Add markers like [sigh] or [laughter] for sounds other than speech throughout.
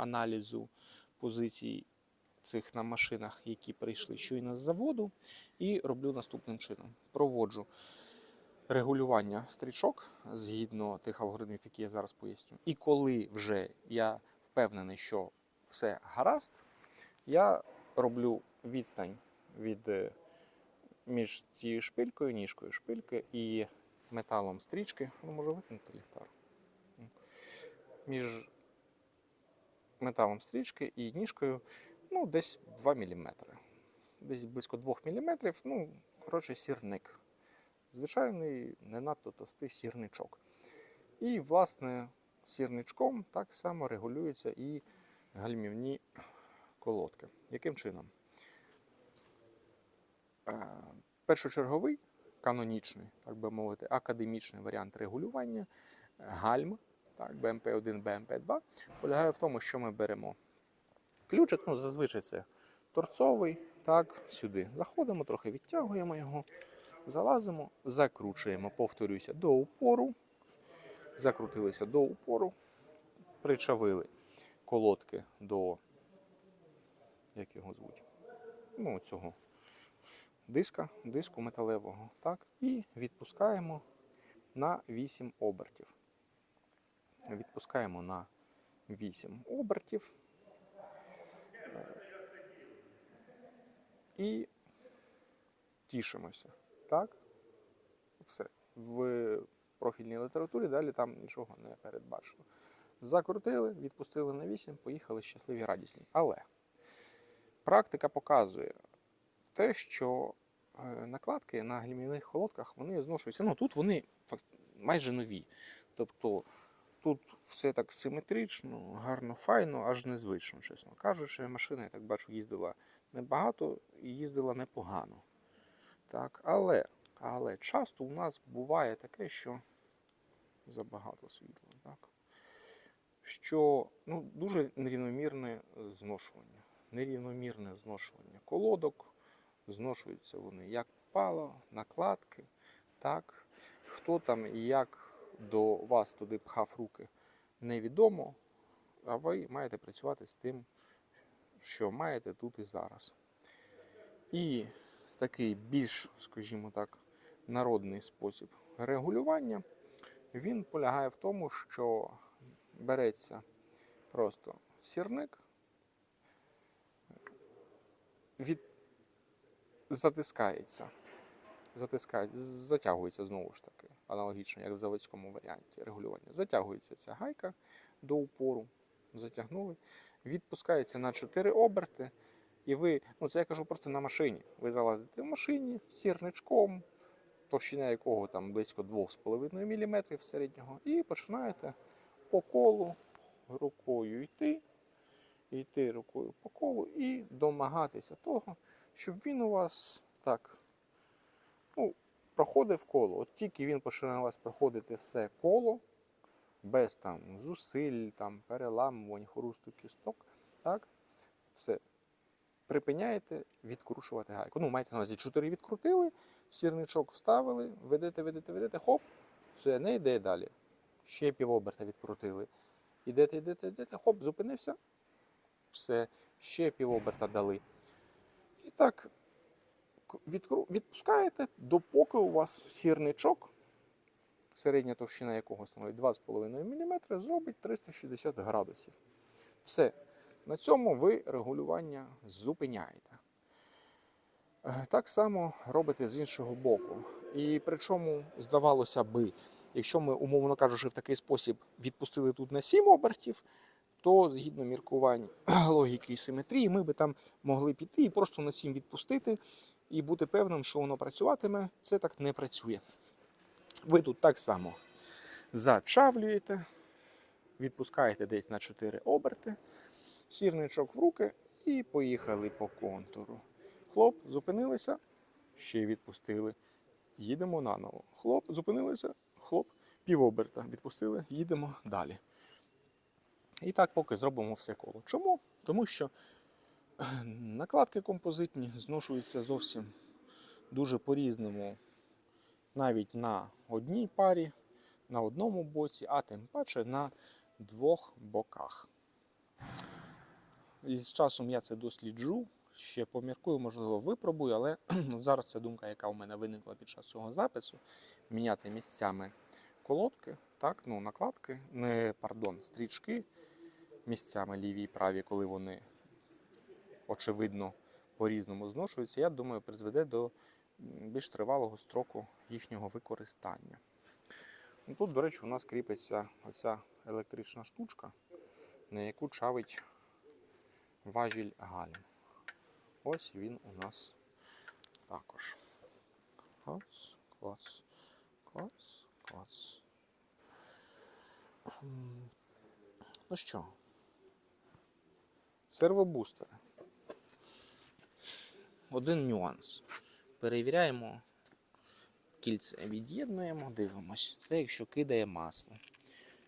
аналізу позицій цих на машинах, які прийшли щойно з заводу, і роблю наступним чином: проводжу регулювання стрічок згідно тих алгоритмів, які я зараз поясню. І коли вже я впевнений, що все гаразд, я роблю відстань від е, між цією шпилькою, ніжкою шпильки і металом стрічки. Ну, може викинути ліхтар. Між металом стрічки і ніжкою ну, десь 2 мм. Десь близько 2 мм. Ну, коротше, сірник. Звичайний, не надто товстий сірничок. І, власне, сірничком так само регулюються і гальмівні колодки. Яким чином? Е, Першочерговий, канонічний, так би мовити, академічний варіант регулювання гальм, так, BMP1, BMP2, полягає в тому, що ми беремо ключик, ну, зазвичай це торцовий, так, сюди заходимо, трохи відтягуємо його, залазимо, закручуємо, повторюся, до упору, закрутилися до упору, причавили колодки до, як його звуть, ну, цього диска, диску металевого, так, і відпускаємо на 8 обертів. Відпускаємо на 8 обертів. Е, І тішимося. Так? Все. В профільній літературі далі там нічого не передбачено. Закрутили, відпустили на 8, поїхали щасливі радісні. Але практика показує те, що е, накладки на глім'яних холодках вони зношуються. Ну тут вони майже нові. Тобто тут все так симетрично, гарно, файно, аж незвично, чесно кажучи. Машина, я так бачу, їздила небагато і їздила непогано. Так, але, але часто у нас буває таке, що забагато світла. Так? Що ну, дуже нерівномірне зношування. Нерівномірне зношування колодок, зношуються вони як попало, накладки. Так. Хто там і як до вас туди пхав руки, невідомо, а ви маєте працювати з тим, що маєте тут і зараз. І такий більш, скажімо так, народний спосіб регулювання, він полягає в тому, що береться просто сірник, від... затискається, затискається, затягується знову ж таки, аналогічно, як в заводському варіанті регулювання. Затягується ця гайка до упору, затягнули, відпускається на 4 оберти. І ви, ну це я кажу просто на машині. Ви залазите в машині сірничком, товщина якого там близько 2,5 мм середнього, і починаєте по колу рукою йти, йти рукою по колу і домагатися того, щоб він у вас так проходив коло. От тільки він починає вас проходити все коло, без там зусиль, там, переламувань, хрусту кісток, так, все. Припиняєте відкручувати гайку. Ну, мається на увазі 4 відкрутили, сірничок вставили, ведете, ведете, ведете, хоп, все, не йде далі. Ще півоберта відкрутили. Ідете, йдете, йдете, хоп, зупинився. Все, ще півоберта дали. І так. Відпускаєте, допоки у вас сірничок, середня товщина якого становить 2,5 мм, зробить 360 градусів. Все. На цьому ви регулювання зупиняєте. Е, Так само робите з іншого боку. І причому, здавалося би, якщо ми, умовно кажучи, в такий спосіб відпустили тут на 7 обертів, то згідно міркувань [clears throat] логіки і симетрії, ми би там могли піти і просто на 7 відпустити і бути певним, що воно працюватиме. Це так не працює. Ви тут так само зачавлюєте, відпускаєте десь на 4 оберти, сірничок в руки і поїхали по контуру. Хлоп, зупинилися, ще відпустили. Їдемо наново. Хлоп, зупинилися, хлоп, півоберта. Відпустили, їдемо далі. І так поки зробимо все коло. Чому? Тому що накладки композитні зношуються зовсім дуже по-різному. Навіть на одній парі, на одному боці, а тим паче на двох боках. І з часом я це досліджу, ще поміркую, можливо, випробую, але [clears throat] зараз це думка, яка у мене виникла під час цього запису. Міняти місцями колодки, так, ну, накладки, не, пардон, стрічки місцями ліві і праві, коли вони очевидно по-різному зношуються, я думаю, призведе до більш тривалого строку їхнього використання. Ну, Тут, до речі, у нас кріпиться оця електрична штучка, на яку чавить важіль гальм. Ось він у нас також. Клац, клац, клац, клац. Ну що, сервобустери. Один нюанс. Перевіряємо кільце, від'єднуємо, дивимось. Це якщо кидає масло.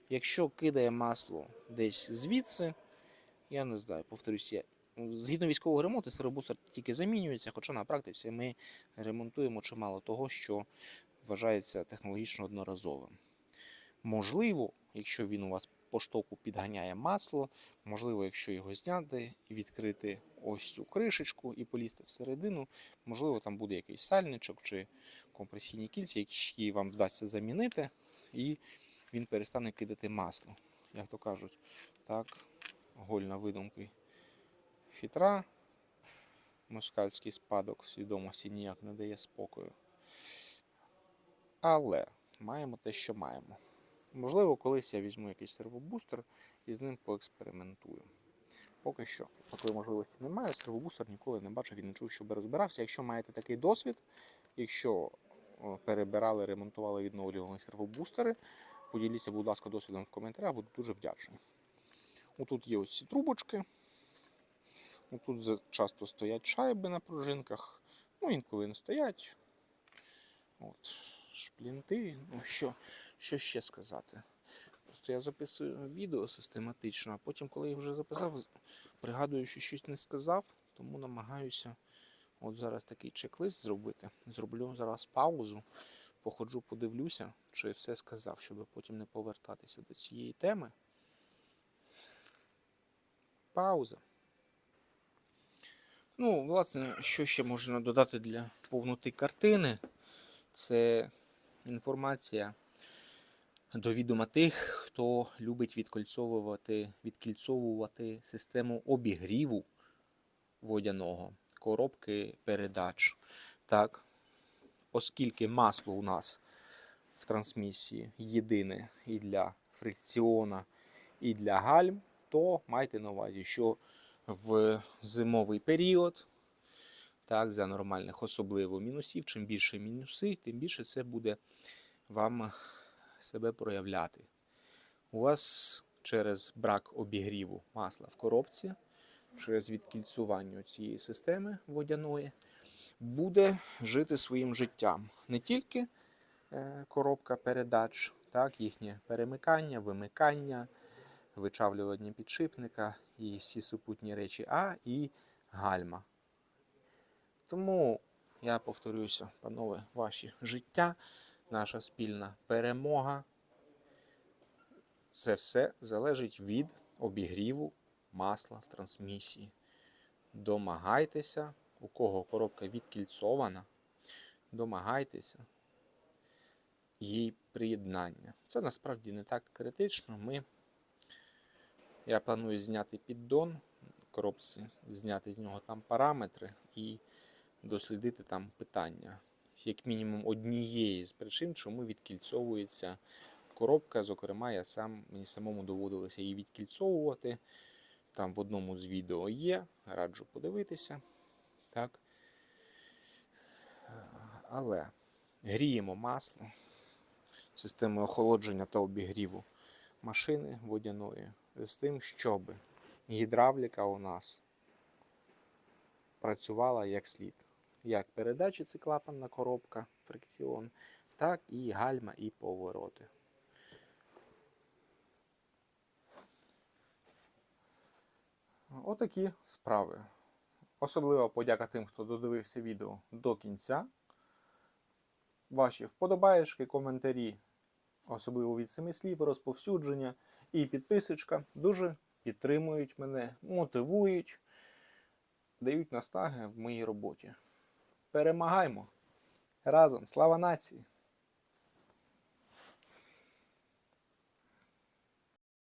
Якщо кидає масло десь звідси, я не знаю, повторюсь. Згідно військового ремонту, сервобустер тільки замінюється, хоча на практиці ми ремонтуємо чимало того, що вважається технологічно одноразовим. Можливо, якщо він у вас по штоку підганяє масло, можливо, якщо його зняти відкрити ось цю кришечку і полізти всередину, можливо, там буде якийсь сальничок чи компресійні кільця, які вам вдасться замінити, і він перестане кидати масло. Як то кажуть, так, гольна видумки хитра, москальський спадок свідомості ніяк не дає спокою. Але маємо те, що маємо. Можливо, колись я візьму якийсь сервобустер і з ним поекспериментую. Поки що такої можливості немає. Сервобустер ніколи не бачив і не чув, щоб розбирався. Якщо маєте такий досвід, якщо перебирали, ремонтували, відновлювали сервобустери, поділіться, будь ласка, досвідом в коментарях, буду дуже вдячний. Отут є ось ці трубочки. Тут часто стоять шайби на пружинках, ну інколи не стоять. От, шплінти. Ну, що, що ще сказати? Просто я записую відео систематично, а потім, коли я вже записав, пригадую, що щось не сказав, тому намагаюся от зараз такий чек-лист зробити. Зроблю зараз паузу, походжу, подивлюся, чи все сказав, щоб потім не повертатися до цієї теми. Пауза. Ну, власне, що ще можна додати для повноти картини? Це інформація до відома тих, хто любить відкольцовувати, відкільцовувати систему обігріву водяного, коробки передач. Так, оскільки масло у нас в трансмісії єдине і для фрикціона, і для гальм, то майте на увазі, що в зимовий період, так, за нормальних особливо мінусів, чим більше мінуси, тим більше це буде вам себе проявляти. У вас через брак обігріву масла в коробці, через відкільцювання цієї системи водяної, буде жити своїм життям. Не тільки е, коробка передач, так, їхнє перемикання, вимикання, вичавлювання підшипника і всі супутні речі, а і гальма. Тому я повторюся, панове, ваші життя, наша спільна перемога. Це все залежить від обігріву масла в трансмісії. Домагайтеся, у кого коробка відкільцована, домагайтеся її приєднання. Це насправді не так критично. Ми, я планую зняти піддон, коробці, зняти з нього там параметри і дослідити там питання. Як мінімум однієї з причин, чому відкільцовується коробка. Зокрема, я сам, мені самому доводилося її відкільцовувати. Там в одному з відео є, раджу подивитися. Так. Але гріємо масло системою охолодження та обігріву машини водяної з тим, щоб гідравліка у нас працювала як слід. Як передачі це клапанна коробка, фрикціон, так і гальма і повороти. Отакі справи. Особливо подяка тим, хто додивився відео до кінця. Ваші вподобаєшки, коментарі, особливо від семи слів, розповсюдження і підписочка дуже підтримують мене, мотивують, дають настаги в моїй роботі. Перемагаймо! Разом! Слава нації!